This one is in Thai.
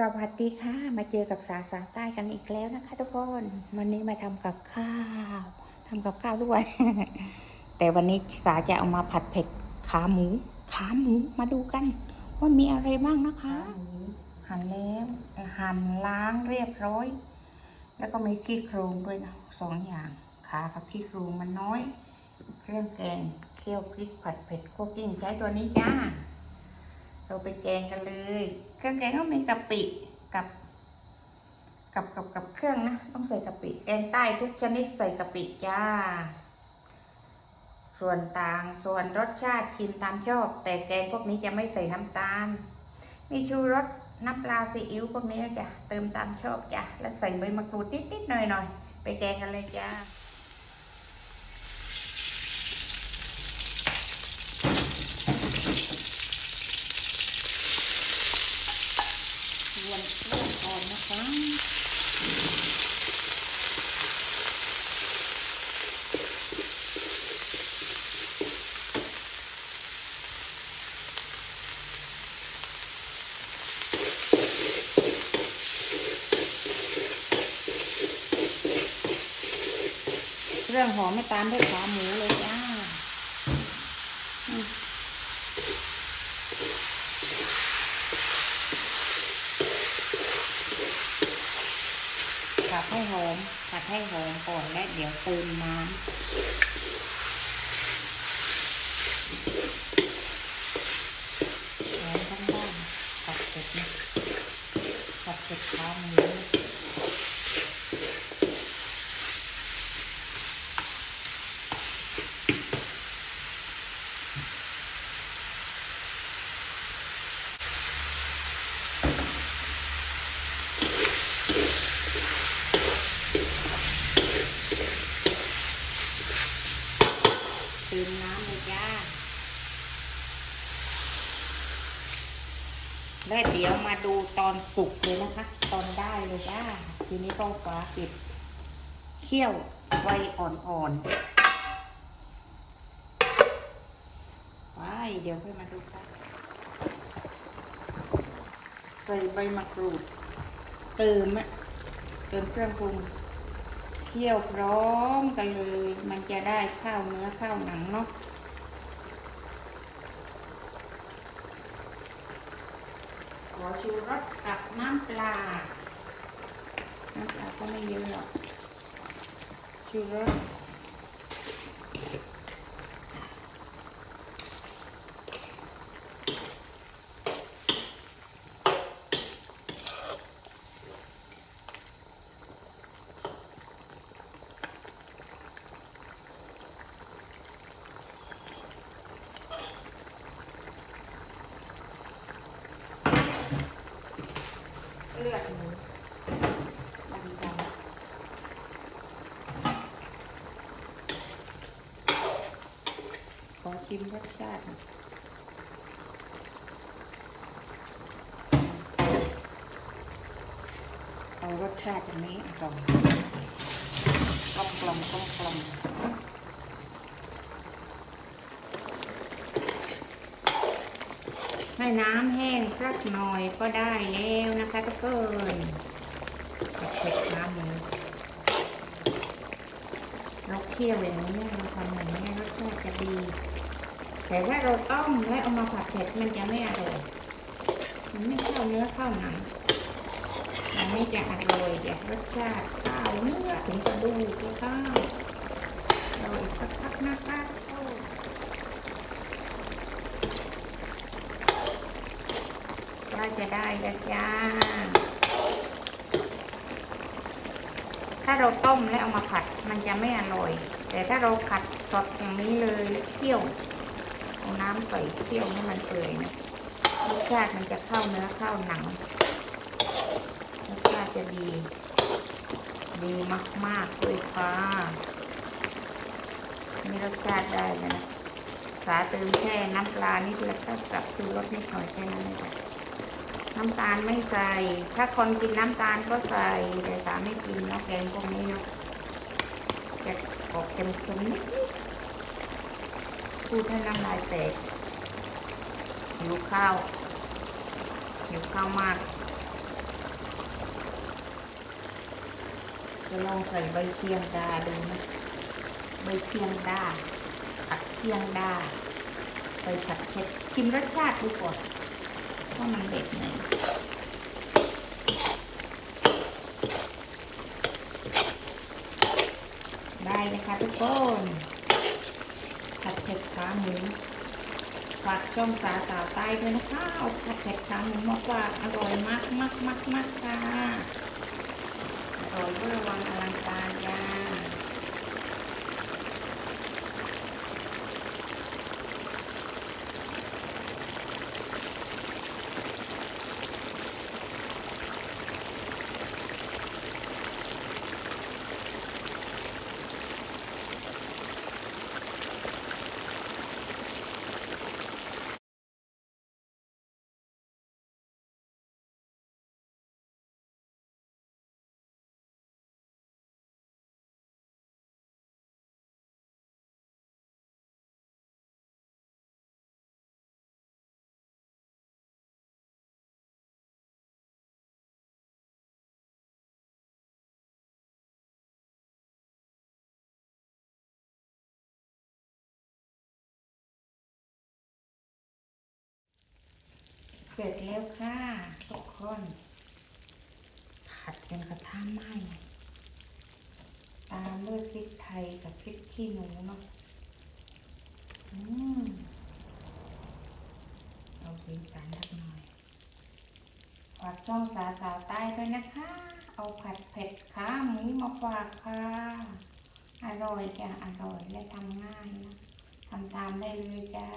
สวัสดีค่ะ มาเจอกับสาสาใต้กันอีกแล้วนะคะ ทุกคนวันนี้มาทำกับข้าวทำกับข้าวด้วย แต่วันนี้สาจะเอามาผัดเผ็ดขาหมู ขาหมูมาดูกัน ว่ามีอะไรบ้างนะคะ หั่นแล้วหั่นล้างเรียบร้อย แล้วก็มีขี้โครงด้วยนะสองอย่างขากับขี้โครงมันน้อย เครื่องแกงเคี่ยวพริกผัดเผ็ดคั่วกิ้งใช้ตัวนี้จ้า เราไปแกงกันเลย เครื่องแกงก็มีกะปิกับกับกับกับเครื่องนะต้องใส่กะปิแกงใต้ทุกชนิดใส่กะปิจ้า ส่วนต่างส่วนรสชาติชิมตามชอบ แต่แกงพวกนี้จะไม่ใส่น้ำตาล มีชูรสน้ำปลาซีอิ๊วพวกนี้จ้ะเติมตามชอบจ้ะแล้วใส่ใบมะกรูดนิดๆหน่อยๆไปแกงกันเลยจ้า วนเครื่องก่อนนะคะ เครื่องหอมไม่ตามด้วยขาหมูเลยจ้าผัดให้หอมผัดให้หอมก่อนและเดี๋ยวเติมน้ำหอมทั้งบ้านผัดเผ็ดนะผัดเผ็ดขาหมูเติมน้ำเลยจ้า และเดี๋ยวมาดูตอนสุกเลยนะคะ ตอนได้เลยจ้าทีนี้ก็ฝาปิดเคี่ยวไฟอ่อนๆไปเดี๋ยวค่อยมาดูกันใส่ใบมะกรูด เติมอะเติมเครื่องปรุงเคี่ยวพร้อมกันเลย มันจะได้ข้าวเนื้อข้าวหนังเนาะ อชูรสกับน้ำปลา น้ำปลาก็ไม่เยอะหรอกชูรสเลือดหมูดำๆ ขอชิมรสชาติเอารสชาติอันนี้กล่อมกลมกลมกลมกลม ให้น้ำแห้งสักหน่อยก็ได้แล้วนะคะทุกคนเผ็ดน้ำหมูเราเคี่ยวอย่างนี้เราทำอย่างนี้รสชาติจะดี แต่ถ้าเราต้มแล้วเอามาผัดเผ็ดมันจะไม่อร่อยมันไม่เข้าเนื้อเข้าหนังอันนี้จะอร่อยจะรสชาติข้าวเนื้อถึงกระดูกเลยข้าวเราอีกสักพักนะคะโอ้ใกล้ จะได้แล้วจ้า ถ้าเราต้มแล้วเอามาผัดมันจะไม่อร่อย แต่ถ้าเราผัดสดอย่างนี้เลยแล้วเคี่ยวเอาน้ำใส่เคี่ยวให้มันเปื่อยนะรสชาติมันจะเข้าเนื้อเข้าหนังรสชาติจะดี ดีมากๆเลยค่ะนี่รสชาติได้แล้วนะสาเติมแค่น้ำปลานิดแล้วก็ปรับคือรสนิดหน่อยแค่นั้นเลยค่ะ น้ำตาลไม่ใส่ ถ้าคนกินน้ำตาลก็ใส่ แต่สามไม่กินเนาะแกงพวกนี้นะจะออกเค็มๆนิดพูดให้น้ำลายแตกหิวข้าวหิวข้าวมาก จะลองใส่ใบเคียงดาดูนะใบเคียงดาผักเคียงดาไปผัดเผ็ดชิมรสชาติดูก่อนว่ามันเด็ดไหม กคนผัดเผ็ดขาหมูฝากจ้องสาสาวใต้ด้วยนะคะเอาผัดเผ็ดขาหมูมากว่าอร่อยมากมากมากมากค่ะอร่อยเวอร์วังอลังการจ้า เสร็จแล้วค่ะทุกคนผัดกันกระทะไหม้ตามด้วยพริกไทยกับพริกขี้หนูเนาะอืมเอาสีสันสักหน่อยฝากช่องสาวสาวใต้ด้วยนะคะ เอาผัดเผ็ดขาหมูมาฝากค่ะ อร่อยจ้ะอร่อยและทำง่ายนะทำตามได้เลยจ้า